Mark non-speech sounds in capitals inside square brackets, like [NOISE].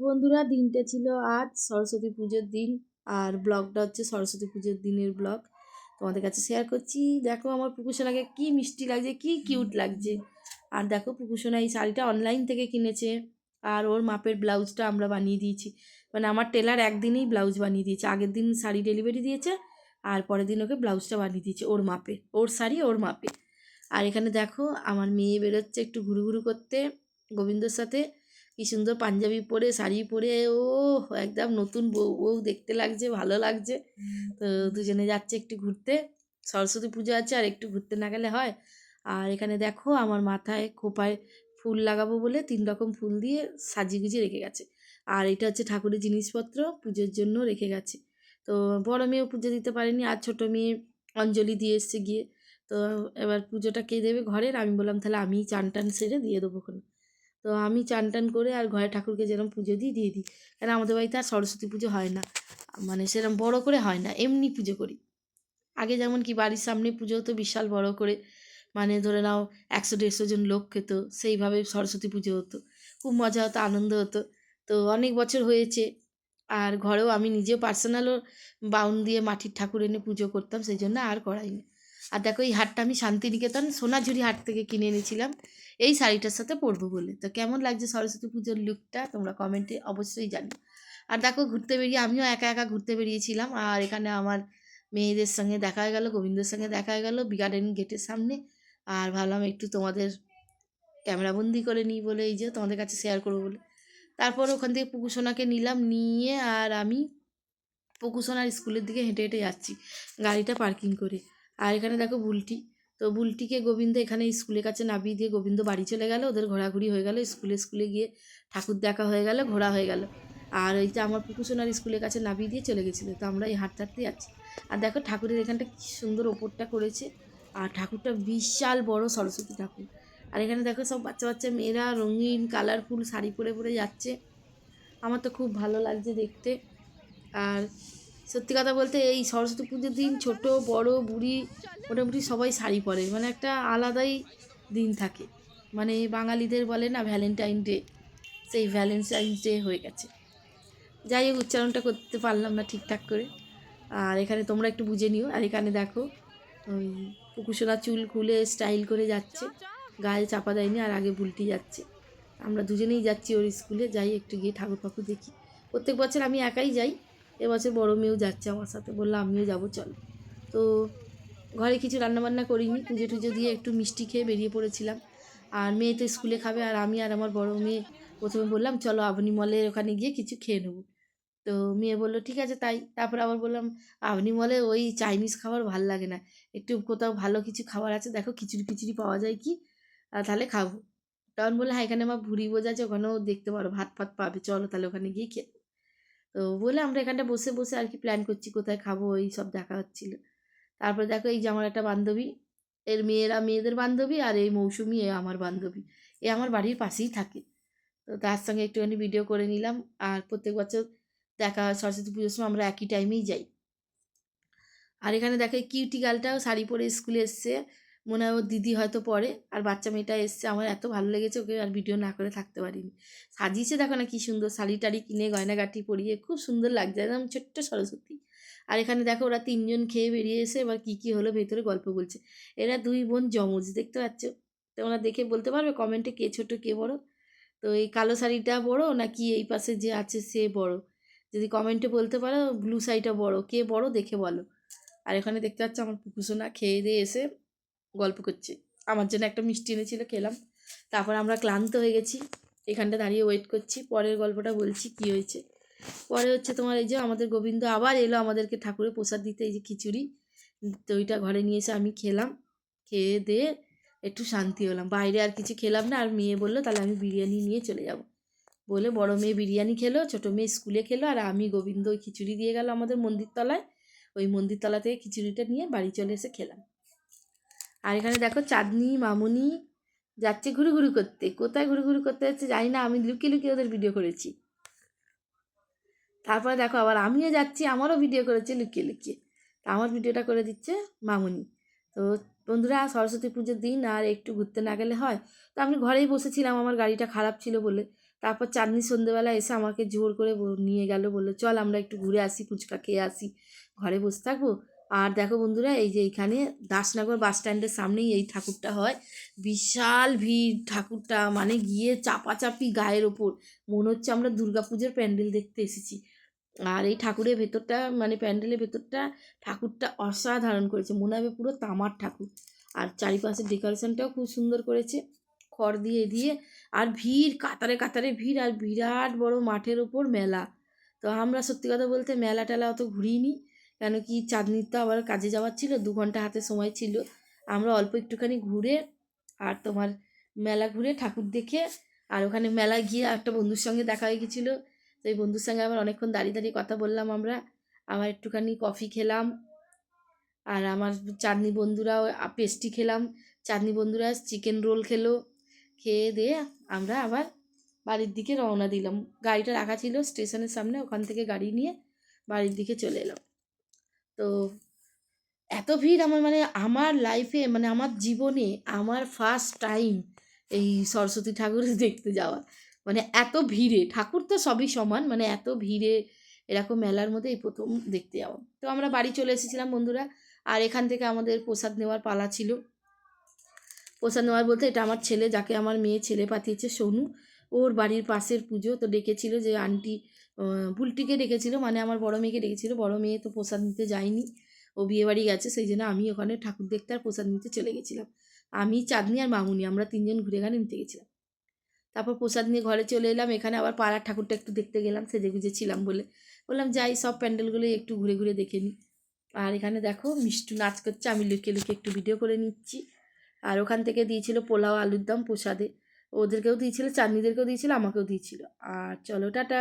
বন্ধুরা, দিনটা ছিল আজ সরস্বতী পুজোর দিন আর ব্লগটা হচ্ছে সরস্বতী পুজোর দিনের ব্লগ। তোমাদের কাছে শেয়ার করছি। দেখো আমার পুকুসোনাকে কি মিষ্টি লাগছে, কি কিউট লাগছে। আর দেখো পুকুসোনা এই শাড়িটা অনলাইন থেকে কিনেছে আর ওর মাপের ব্লাউজটা আমরা বানিয়ে দিয়েছি। মানে আমার টেলার একদিনেই ব্লাউজ বানিয়ে দিয়েছে। আগের দিন শাড়ি ডেলিভারি দিয়েছে আর পরের দিন ওকে ব্লাউজটা বানিয়ে দিয়েছে ওর মাপে। ওর শাড়ি, ওর মাপে। আর এখানে দেখো আমার মেয়ে বেরোচ্ছে একটু ঘুরু ঘুরু করতে গোবিন্দর সাথে। কি সুন্দর পাঞ্জাবি পরে শাড়ি পরে ও একদম নতুন বউ বউ দেখতে লাগছে ভালো লাগছে। তো দুজনে যাচ্ছে একটু ঘুরতে। সরস্বতী পুজো আছে আর একটু ঘুরতে না গেলে হয়। আর এখানে দেখো আমার মাথায় খোপায় ফুল লাগাবো বলে তিন রকম ফুল দিয়ে সাজিয়ে গুজিয়ে রেখে গেছে। আর এটা হচ্ছে ঠাকুরের জিনিসপত্র পুজোর জন্য রেখে গেছে। তো বড় মেয়েও পুজো দিতে পারেনি আর ছোটো মেয়ে অঞ্জলি দিয়ে এসছে গিয়ে। তো এবার পুজোটা কে দেবে ঘরের? আমি বললাম তাহলে আমি চান টান সেরে দিয়ে দেবো ওখানে। তো আমি চান টান করে আর ঘরে ঠাকুরকে যেরকম পুজো দিই, দিয়ে দিই। কারণ আমাদের বাড়িতে আর সরস্বতী পুজো হয় না। মানে সেরকম বড় করে হয় না, এমনি পুজো করি। আগে যেমন কি বাড়ির সামনে পুজো হতো বিশাল বড় করে। মানে ধরে নাও একশো, দেড়শো জন লোক খেত, সেইভাবে সরস্বতী পুজো হতো। খুব মজা হতো, আনন্দ হতো। তো অনেক বছর হয়েছে আর ঘরেও আমি নিজেও পার্সোনালও বাউন দিয়ে মাটির ঠাকুর এনে পুজো করতাম, সেই জন্য আর করাইনি। আর দেখো এই হাটটা আমি শান্তিনিকেতন সোনাঝুরি হাট থেকে কিনে এনেছিলাম। এই শাড়িটার সাথে পরবো বলে। তো কেমন লাগছে সরস্বতী পুজোর লুকটা তোমরা কমেন্টে অবশ্যই জানি আর দেখো ঘুরতে বেরিয়ে আমিও একা একা ঘুরতে বেরিয়েছিলাম। আর এখানে আমার মেয়েদের সঙ্গে দেখা হয়ে গেল, গোবিন্দর সঙ্গে দেখা হয়ে গেল গার্ডেন গেটের সামনে। আর ভাবলাম একটু তোমাদের ক্যামেরাবন্দি করে নিই বলে, এই যে তোমাদের কাছে শেয়ার করব বলে। তারপর ওখান থেকে পুকুসোনাকে নিলাম, নিয়ে আর আমি পুকুসোনার স্কুলের দিকে হেঁটে হেঁটে যাচ্ছি, গাড়িটা পার্কিং করে। আর এখানে দেখো বুলটি। তো বুলটিকে গোবিন্দ এখানে স্কুলের কাছে নামিয়ে দিয়ে গোবিন্দ বাড়ি চলে গেল। ওদের ঘোরাঘুরি হয়ে গেল। স্কুলে স্কুলে গিয়ে ঠাকুর দেখা হয়ে গেল, ঘোরা হয়ে গেল। আর ওই যে আমার পুকুসোনার স্কুলের কাছে নামিয়ে দিয়ে চলে গেছিল। তো আমরা এই হাঁটতে হাঁটতে যাচ্ছি। আর দেখো ঠাকুরের এখানটা কী সুন্দর ওপরটা করেছে। আর ঠাকুরটা বিশাল বড় সরস্বতী ঠাকুর। আর এখানে দেখো সব বাচ্চা বাচ্চা মেয়েরা রঙিন কালারফুল শাড়ি পরে পরে যাচ্ছে। আমার তো খুব ভালো লাগছে দেখতে। আর সত্যি কথা বলতে এই সরস্বতী পুজোর দিন ছোট, বড়, বুড়ি মোটামুটি সবাই শাড়ি পরে। মানে একটা আলাদাই দিন থাকে। মানে বাঙালিদের বলে না ভ্যালেন্টাইন ডে সেই ভ্যালেন্টাইন ডে হয়ে গেছে। যাই হোক, উচ্চারণটা করতে পারলাম না ঠিকঠাক করে। আর এখানে তোমরা একটু বুঝে নিও। আর এখানে দেখো, ওই চুল খুলে স্টাইল করে যাচ্ছে। গায়ে চাপা দেয়নি আর আগে বুলটি যাচ্ছে। আমরা দুজনেই যাচ্ছি ওর স্কুলে। যাই একটু গিয়ে ঠাকুর ফাকুর দেখি। প্রত্যেক বছর আমি একাই যাই। এবছর বড়ো মেয়েও যাচ্ছে আমার সাথে। বলল, আমিও যাব, চল। তো ঘরে কিছু রান্নাবান্না করিনি। পুজো টুজো দিয়ে একটু মিষ্টি খেয়ে বেরিয়ে পড়েছিলাম। আর মেয়ে তো স্কুলে খাবে, আর আমি আর আমার বড়ো মেয়ে প্রথমে বললাম, চলো আবনি মলের ওখানে গিয়ে কিছু খেয়ে নেব। তো মেয়ে বলল, ঠিক আছে, তাই। তারপর আবার বললাম, আবনি মলে ওই চাইনিজ খাবার ভালো লাগে না। একটু কোথাও ভালো কিছু খাবার আছে, দেখো খিচুড়ি ফিচুড়ি পাওয়া যায় কি? তাহলে খাব। তখন বললে হ্যাঁ এখানে আমার ভুড়ি বোঝা আছে, ওখানেও দেখতে পারো, ভাত ফাত পাবে। চলো তাহলে ওখানে গিয়ে খেয়ে তো বলে আমরা এখানটা বসে বসে আর কি প্ল্যান করছি কোথায় খাব, এই সব দেখা হচ্ছিল। তারপরে দেখো এই যে আমার একটা বান্ধবী, এর মেয়েরা, মেয়েদের বান্ধবী আর এই মৌসুমি, এ আমার বান্ধবী। এ আমার বাড়ির পাশেই থাকে। তো তার সঙ্গে একটুখানি ভিডিও করে নিলাম আর প্রত্যেক বছর দেখা হয়, সরস্বতী পুজোর সময় আমরা একই টাইমেই যাই। আর এখানে দেখো কিউটি গালটাও শাড়ি পরে স্কুলে এসছে। মনে হয় ওর দিদি হয়তো পরে আর বাচ্চা মেয়েটা এসছে, আমার এত ভালো লেগেছে ওকে, আর ভিডিও না করে থাকতে পারিনি। সাজিয়েছে, দেখো না কী সুন্দর শাড়ি টাড়ি কিনে, গয়নাগাটি পরিয়ে, খুব সুন্দর লাগছে, একদম ছোট্ট সরস্বতী। আর এখানে দেখো ওরা তিনজন খেয়ে বেরিয়ে এসে এবার কী কী হলো, ভেতরে গল্প বলছে। এরা দুই বোন জমজ দেখতে পাচ্ছ? তোমরা দেখে বলতে পারবে কমেন্টে কে ছোট, কে বড়। তো এই কালো শাড়িটা বড়, নাকি এই পাশে যে আছে সে বড়? যদি কমেন্টে বলতে পারো ব্লু শাড়িটা বড়। কে বড়, দেখে বলো। আর এখানে দেখতে পাচ্ছ আমার পুকুসোনা খেয়ে দিয়ে এসে গল্প করছে। আমার জন্য একটা মিষ্টি এনেছিল, খেলাম। তারপর আমরা ক্লান্ত হয়ে গেছি। এখানটা দাঁড়িয়ে ওয়েট করছি। পরের গল্পটা বলছি কি হয়েছে। পরে হচ্ছে তোমার এই যে আমাদের গোবিন্দ আবার এলো আমাদেরকে ঠাকুরের প্রসাদ দিতে, এই যে খিচুড়ি। তো ওইটা ঘরে নিয়ে এসে আমি খেলাম। খেয়ে দিয়ে একটু শান্তি হলাম। বাইরে আর কিছু খেলাম না। আর মেয়ে বলল, তাহলে আমি বিরিয়ানি নিয়ে চলে যাব। বলে বড় মেয়ে বিরিয়ানি খেলো, ছোটো মেয়ে স্কুলে খেলো। আর আমি গোবিন্দ ওই খিচুড়ি দিয়ে গেল আমাদের মন্দির তলায় ওই মন্দির তলা থেকে খিচুড়িটা নিয়ে বাড়ি চলে এসে খেলাম। আর এখানে দেখো চাঁদনি, মামুনি যাচ্ছে ঘুরু ঘুরু করতে। কোথায় ঘুরু ঘুরু করতে যাচ্ছে জানি না আমি লুকিয়ে লুকিয়ে ওদের ভিডিও করেছি। তারপরে দেখো আবার আমিও যাচ্ছি, আমারও ভিডিও করেছে লুকিয়ে লুকিয়ে। তা আমার ভিডিওটা করে দিচ্ছে মামুনি। তো বন্ধুরা, সরস্বতী পুজোর দিন আর একটু ঘুরতে না গেলে হয়? তো আমি ঘরেই বসেছিলাম, আমার গাড়িটা খারাপ ছিল বলে। তারপর চাঁদনি সন্ধেবেলা এসে আমাকে জোর করে নিয়ে গেল বলল, চল আমরা একটু ঘুরে আসি, ফুচকা খেয়ে আসি, ঘরে বসে থাকব? আর দেখো বন্ধুরা, এই যে এইখানে দাসনগর বাস স্ট্যান্ডের সামনেই এই ঠাকুরটা হয়। বিশাল ভিড় ঠাকুরটা মানে গিয়ে চাপাচাপি গায়ের ওপর। মনে হচ্ছে আমরা দুর্গাপুজোর প্যান্ডেল দেখতে এসেছি। আর এই ঠাকুরের ভেতরটা মানে প্যান্ডেলের ভেতরটা ঠাকুরটা অসাধারণ করেছে। মনে হবে পুরো তামার ঠাকুর। আর চারিপাশের ডেকোরেশনটাও খুব সুন্দর করেছে। খড় দিয়ে দিয়ে। আর ভিড়, কাতারে কাতারে ভিড়, আর বিরাট বড় মাঠের ওপর মেলা। তো আমরা সত্যি কথা বলতে মেলা টেলা অত ঘুরিনি। কেন কি চাঁদনির তো আবার কাজে যাওয়ার ছিল, দু ঘণ্টা হাতে সময় ছিল। আমরা অল্প একটুখানি ঘুরে আর তোমার মেলা ঘুরে ঠাকুর দেখে আর ওখানে মেলায় গিয়ে একটা বন্ধুর সঙ্গে দেখা হয়ে গেছিল। তো এই বন্ধুর সঙ্গে আবার অনেকক্ষণ দাঁড়িয়ে দাঁড়িয়ে কথা বললাম আমরা। আবার একটুখানি কফি খেলাম আর আমার চাঁদনি বন্ধুরাও পেস্টি খেলাম। চাঁদনি বন্ধুরা চিকেন রোল খেলো। খেয়ে দিয়ে আমরা আবার বাড়ির দিকে রওনা দিলাম। গাড়িটা রাখা ছিল স্টেশনের সামনে, ওখান থেকে গাড়ি নিয়ে বাড়ির দিকে চলে এলাম। তো এত ভিড় আমার মানে আমার লাইফে মানে আমার জীবনে আমার ফার্স্ট টাইম এই সরস্বতী ঠাকুর [LAUGHS] দেখতে যাওয়া। মানে এত ভিড়ে, ঠাকুর তো সবই সমান মানে এত ভিড়ে এরকম মেলার মধ্যে এই প্রথম দেখতে যাওয়া। তো আমরা বাড়ি চলে এসেছিলাম বন্ধুরা, আর এখান থেকে আমাদের প্রসাদ নেওয়ার পালা ছিল। প্রসাদ নেওয়ার বলতে এটা আমার ছেলে, যাকে আমার মেয়ে ছেলে পাঠিয়েছে, সোনু। ওর বাড়ির পাশের পুজো তো ডেকেছিল যে, আন্টি আহ, বুলটিকে ডেকেছিল মানে আমার বড় মেয়েকে ডেকেছিল। বড় মেয়ে তো প্রসাদ নিতে যায়নি ও বিয়ে বাড়ি গেছে সেই জন্য আমি ওখানে ঠাকুর দেখতে আর প্রসাদ নিতে চলে গেছিলাম। আমি চাঁদনি আর মামুনি আমরা তিনজন ঘুরে গানে নিতে গেছিলাম। তারপর প্রসাদ নিয়ে ঘরে চলে এলাম এখানে আবার পাড়ার ঠাকুরটা একটু দেখতে গেলাম সেজে গুজে ছিলাম বলে। বললাম যাই সব প্যান্ডেলগুলোই একটু ঘুরে ঘুরে দেখে নিই আর এখানে দেখো মিষ্টু নাচ করছে আমি লুকিয়ে লুকিয়ে একটু ভিডিও করে নিচ্ছি। আর ওখান থেকে দিয়েছিল পোলাও আলুর দম প্রসাদে। ওদেরকেও দিয়েছিল চাঁদনিদেরকেও দিয়েছিল আমাকেও দিয়েছিল। আর চলো টাটা